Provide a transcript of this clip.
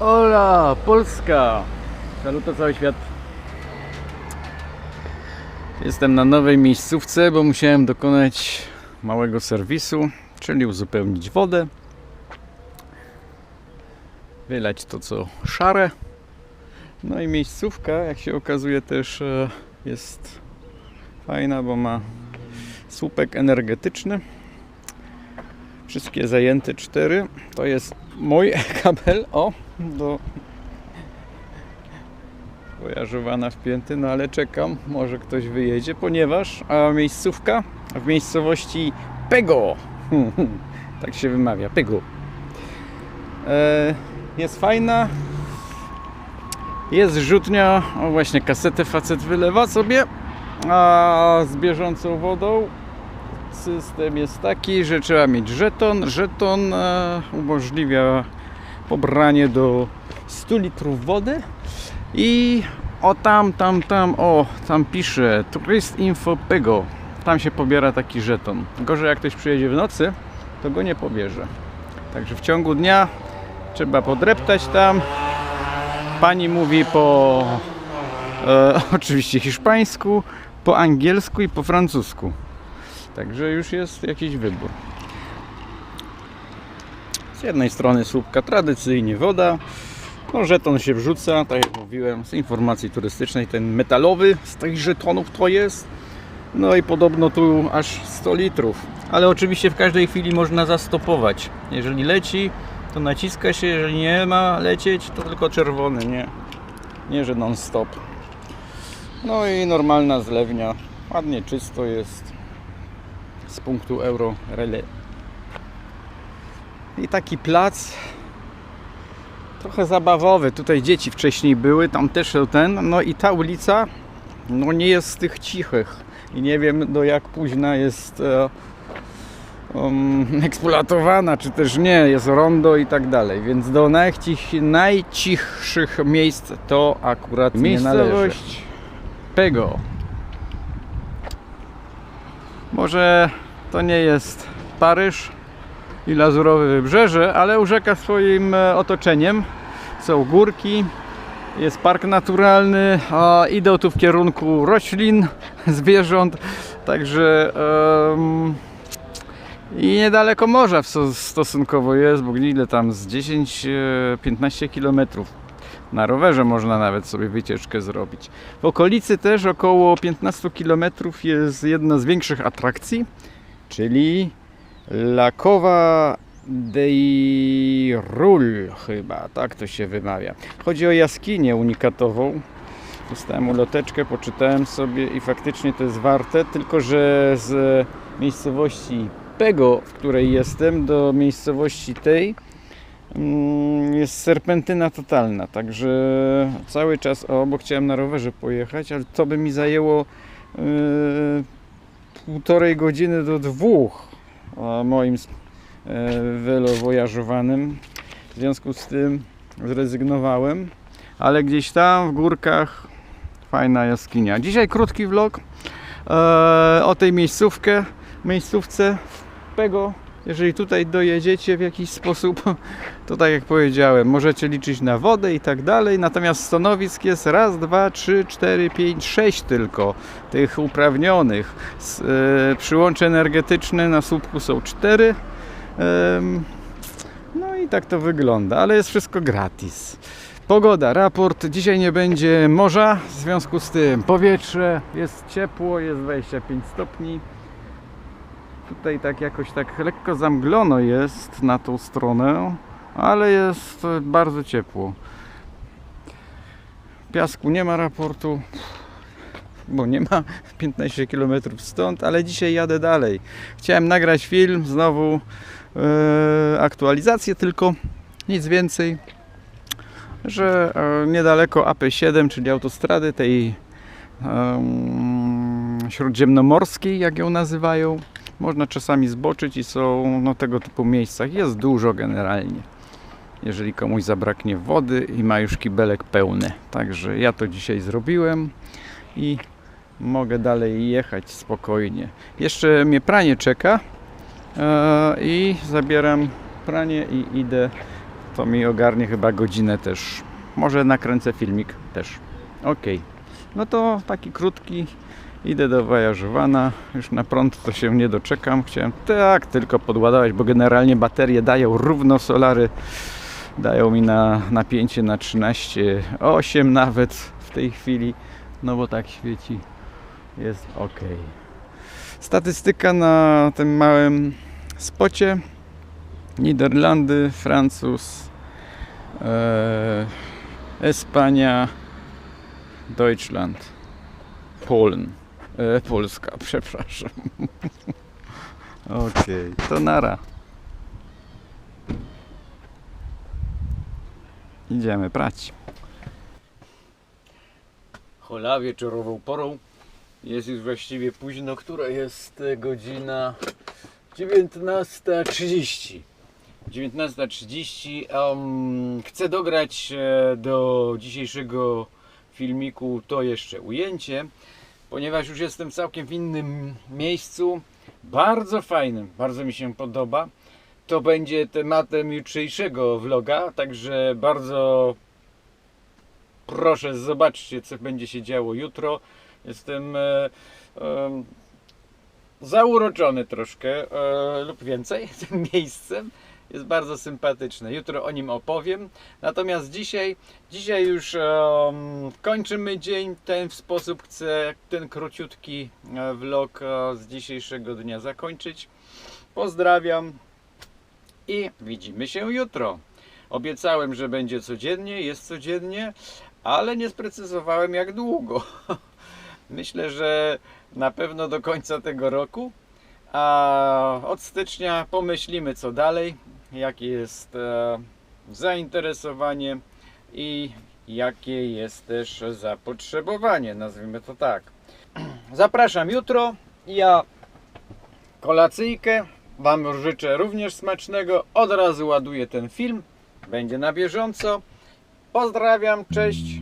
Ola, Polska! Saluto cały świat. Jestem na nowej miejscówce, bo musiałem dokonać małego serwisu, czyli uzupełnić wodę. Wylać to co szare. No i miejscówka, jak się okazuje, też e, jest fajna, bo ma słupek energetyczny. Wszystkie zajęte cztery. To jest mój kabel, o, do wojażowana wpięty, no ale czekam, może ktoś wyjedzie, ponieważ a miejscówka? W miejscowości Pego, tak się wymawia, Pego, e, jest fajna, jest rzutnia, o właśnie kasetę facet wylewa sobie, a z bieżącą wodą. System jest taki, że trzeba mieć żeton. Żeton e, umożliwia pobranie do 100 litrów wody i o tam, tam, tam, o, tam pisze Turist Info Pego. Tam się pobiera taki żeton. Gorzej jak ktoś przyjedzie w nocy, to go nie pobierze. Także w ciągu dnia trzeba podreptać tam. Pani mówi po e, oczywiście hiszpańsku, po angielsku i po francusku. Także już jest jakiś wybór. Z jednej strony słupka tradycyjnie woda, no żeton się wrzuca, tak jak mówiłem, z informacji turystycznej, ten metalowy z tych żetonów to jest. No i podobno tu aż 100 litrów. Ale oczywiście w każdej chwili można zastopować. Jeżeli leci, to naciska się, jeżeli nie ma lecieć, to tylko czerwony, nie, nie że non stop. No i normalna zlewnia, ładnie czysto jest z punktu Euro. I taki plac trochę zabawowy. Tutaj dzieci wcześniej były, tam też ten. No i ta ulica no nie jest z tych cichych. I nie wiem do jak późna jest e, um, eksploatowana, czy też nie. Jest rondo i tak dalej. Więc do najcich, najcichszych miejsc to akurat nie należy. Miejscowość Pego. Może to nie jest Paryż i Lazurowe Wybrzeże, ale urzeka swoim e, otoczeniem. Są górki, jest park naturalny, a idą tu w kierunku roślin, zwierząt, także em, i niedaleko morza stosunkowo jest, bo ile tam z 10-15 kilometrów na rowerze można nawet sobie wycieczkę zrobić. W okolicy też około 15 km jest jedna z większych atrakcji, czyli Lakowa dei Rul chyba, tak to się wymawia. Chodzi o jaskinię unikatową. Dostałem uloteczkę, poczytałem sobie i faktycznie to jest warte, tylko że z miejscowości Pego, w której jestem, do miejscowości tej Mm, jest serpentyna totalna, także cały czas, o, bo chciałem na rowerze pojechać, ale to by mi zajęło yy, półtorej godziny do dwóch moim yy, welowojażowanym. W związku z tym zrezygnowałem, ale gdzieś tam w górkach fajna jaskinia. Dzisiaj krótki vlog yy, o tej miejscówkę, miejscówce Pego. Jeżeli tutaj dojedziecie w jakiś sposób, to tak jak powiedziałem, możecie liczyć na wodę i tak dalej. Natomiast stanowisk jest raz, dwa, trzy, cztery, pięć, sześć tylko tych uprawnionych. E, Przyłącze energetyczne na słupku są cztery. No i tak to wygląda, ale jest wszystko gratis. Pogoda, raport. Dzisiaj nie będzie morza, w związku z tym powietrze jest ciepło, jest 25 stopni. Tutaj tak jakoś tak lekko zamglono jest na tą stronę, ale jest bardzo ciepło. Piasku nie ma raportu, bo nie ma 15 km stąd, ale dzisiaj jadę dalej. Chciałem nagrać film, znowu e, aktualizację tylko, nic więcej, że e, niedaleko AP7, czyli autostrady tej em, śródziemnomorskiej, jak ją nazywają, można czasami zboczyć i są no, tego typu miejscach. Jest dużo generalnie. Jeżeli komuś zabraknie wody i ma już kibelek pełny. Także ja to dzisiaj zrobiłem i mogę dalej jechać spokojnie. Jeszcze mnie pranie czeka e, i zabieram pranie i idę to mi ogarnie chyba godzinę też. Może nakręcę filmik też. Okej. No to taki krótki. Idę do Wojażowana. Już na prąd to się nie doczekam. Chciałem tak tylko podładować, bo generalnie baterie dają równo solary. Dają mi na napięcie na 13,8 nawet w tej chwili. No bo tak świeci. Jest ok. Statystyka na tym małym spocie. Niderlandy, Francuz, e, Espania, Deutschland, Polen, Polska, przepraszam. Okej, to nara. Idziemy prać. Hola, wieczorową porą. Jest już właściwie późno, która jest e, godzina 19.30. 19.30. Um, chcę dograć e, do dzisiejszego filmiku to jeszcze ujęcie, ponieważ już jestem całkiem w innym miejscu. Bardzo fajnym, bardzo mi się podoba. To będzie tematem jutrzejszego vloga, także bardzo proszę zobaczcie co będzie się działo jutro. Jestem e, em, zauroczony troszkę e, lub więcej tym miejscem. Jest bardzo sympatyczne. Jutro o nim opowiem. Natomiast dzisiaj, dzisiaj już em, kończymy dzień. Ten w sposób chcę ten króciutki e, vlog e, z dzisiejszego dnia zakończyć. Pozdrawiam i widzimy się jutro. Obiecałem, że będzie codziennie, jest codziennie, ale nie sprecyzowałem jak długo. Myślę, że na pewno do końca tego roku. A od stycznia pomyślimy co dalej, jakie jest e, zainteresowanie i jakie jest też zapotrzebowanie, nazwijmy to tak. Zapraszam jutro. Ja kolacyjkę Wam życzę również smacznego. Od razu ładuję ten film. Będzie na bieżąco. Pozdrawiam, cześć.